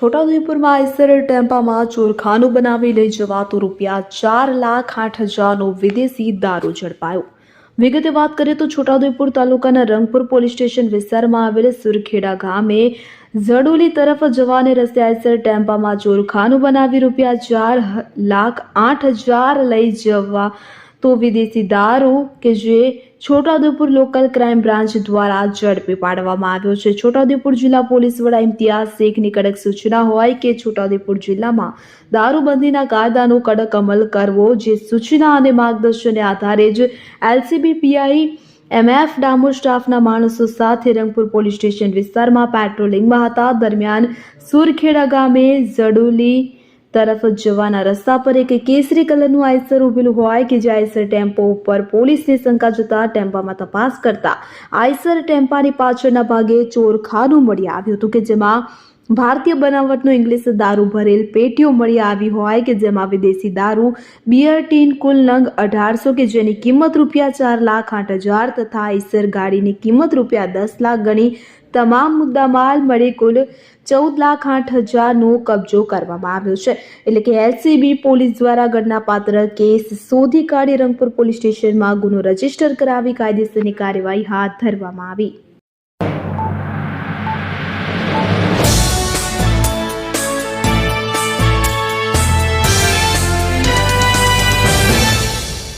છોટાઉદેપુરમાં Eicher ટેમ્પામાં ચોરખાનું બનાવી લઈ જવાતો રૂપિયા ચાર લાખ આઠ હજારનો વિદેશી દારૂ ઝડપાયો. વિગતે વાત કરીએ તો છોટાઉદેપુર તાલુકાના રંગપુર પોલીસ સ્ટેશન વિસ્તારમાં આવેલ સુરખેડા ગામે ઝડોલી તરફ જવાને રસ્તે આઈસર ટેમ્પામાં ચોરખાનું બનાવી રૂપિયા ચાર લાખ આઠ હજાર લઈ જવા તો વિદેશી દારૂ કે જે છોટાઉદેપુર લોકલ ક્રાઇમ બ્રાન્ચ દ્વારા ઝડપી પાડવામાં આવ્યો છે. છોટાઉદેપુર જિલ્લા પોલીસ વડા ઇમ્તિયાઝ શેખની કડક સૂચના હોય કે છોટાઉદેપુર જિલ્લામાં દારૂબંધીના કાયદાનો કડક અમલ કરવો જે સૂચના અને માર્ગદર્શનને આધારે જ એલસીબી પીઆઈ એમએફ ડામોર સ્ટાફના માણસો સાથે રંગપુર પોલીસ સ્ટેશન વિસ્તારમાં પેટ્રોલિંગમાં હતા. દરમિયાન સુરખેડા ગામે ઝડુલી તરફ જવાના રસ્તા પર એક કેસરી કલરનું આઈસર ઉભેલું હોય કે જે આઈસર ટેમ્પો ઉપર પોલીસને શંકા જતા ટેમ્પામાં તપાસ કરતા આઈસર ટેમ્પાની પાછળના ભાગે ચોરખાનું મળી આવ્યું હતું કે જેમાં ભારતીય બનાવટનો ઇંગ્લિશ દારૂ ભરેલ પેટીઓ મળી આવી હોય કે જેમાં વિદેશી દારૂ બિયર ટીન કુલ નંગ અઢારસો કે જેની કિંમત રૂપિયા ચાર લાખ આઠ હજાર તથા આઈસર ગાડીની કિંમત રૂપિયા દસ લાખ ગણી તમામ મુદ્દામાલ મળી કુલ ચૌદ લાખ આઠ હજારનો કબજો કરવામાં આવ્યો છે. એટલે કે એલસીબી પોલીસ દ્વારા ઘટનાપાત્ર કેસ શોધી કાઢી રંગપુર પોલીસ સ્ટેશનમાં ગુનો રજિસ્ટર કરાવી કાયદેસરની કાર્યવાહી હાથ ધરવામાં આવી.